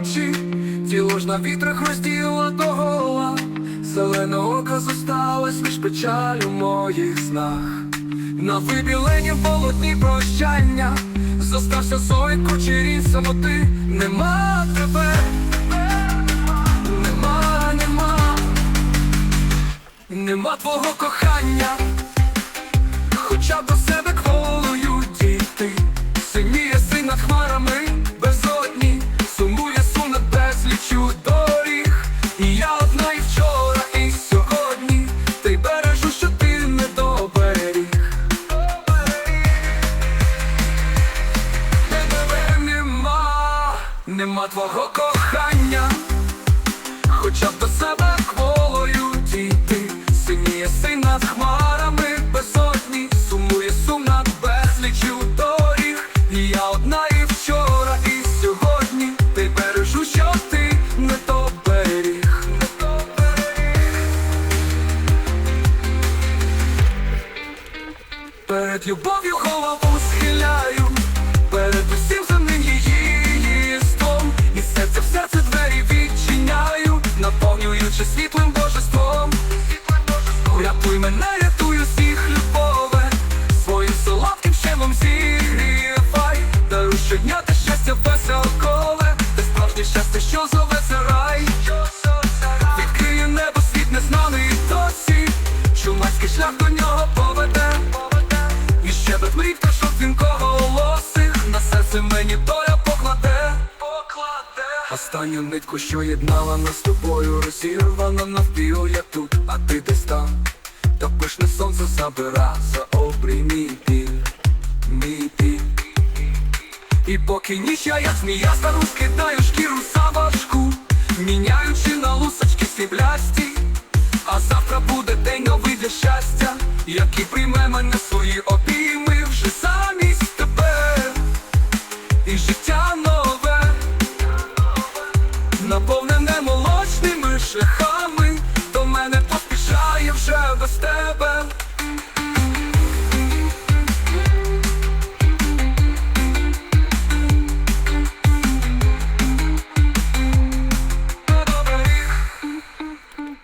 очі, тіло ж на вітрах розділа до гола, зелене око зосталось лиш печаль у моїх снах. На вибіленім полотні прощання. Зостався сой кучері самоти. Нема тебе, нема, нема, нема твого кохання, хоча б до себе кволою діти, синіє син над хмарами безодні, сумує сум над безлічю доріг, і я одна і вчора, і сьогодні, ти бережу, що ти не доберіг. Тебе нема, нема твого кохання, хоча б до себе кволою Перед любов'ю голову схиляю, перед усім земним її єством І серце в серце двері відчиняю, наповнюючи світлим божеством. Рятуй мене, рятуй усіх любове, своїм солодким щемом зігрівай, даруй щодня те щастя веселкове, те справжнє щастя, що зоветься рай. Відкриє небо світ незнаний досі, чумацький шлях до нього Останню нитку, що єднала нас з тобою Розірвана навпіл, я тут, а ти десь там Та пишне сонце забира за обрій мій біль, мій біль. І поки ніч я, як змія стару скидаю шкіру за важку Міняючи на лусочки сріблясті. А завтра буде день новий для щастя Який прийме Наповнене молочними шляхами До мене поспішає вже без тебе.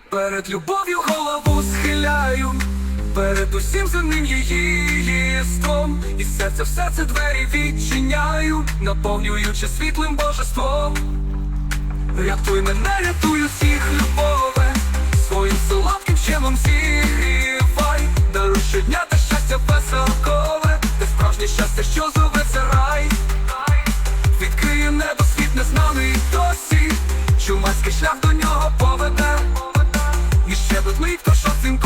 Перед любов'ю голову схиляю, перед усім земним її єством І серце в серце двері відчиняю, наповнюючи світлим божеством. Рятуй мене, рятуй усіх любове, своїм солодким чимом зігрівай. Даруй щодня та щастя веселкове, Те справжнє щастя, що зоветься рай, відкриє небо світ незнаний досі, чумацький шлях до нього поведе, і ще тут мить, то що цим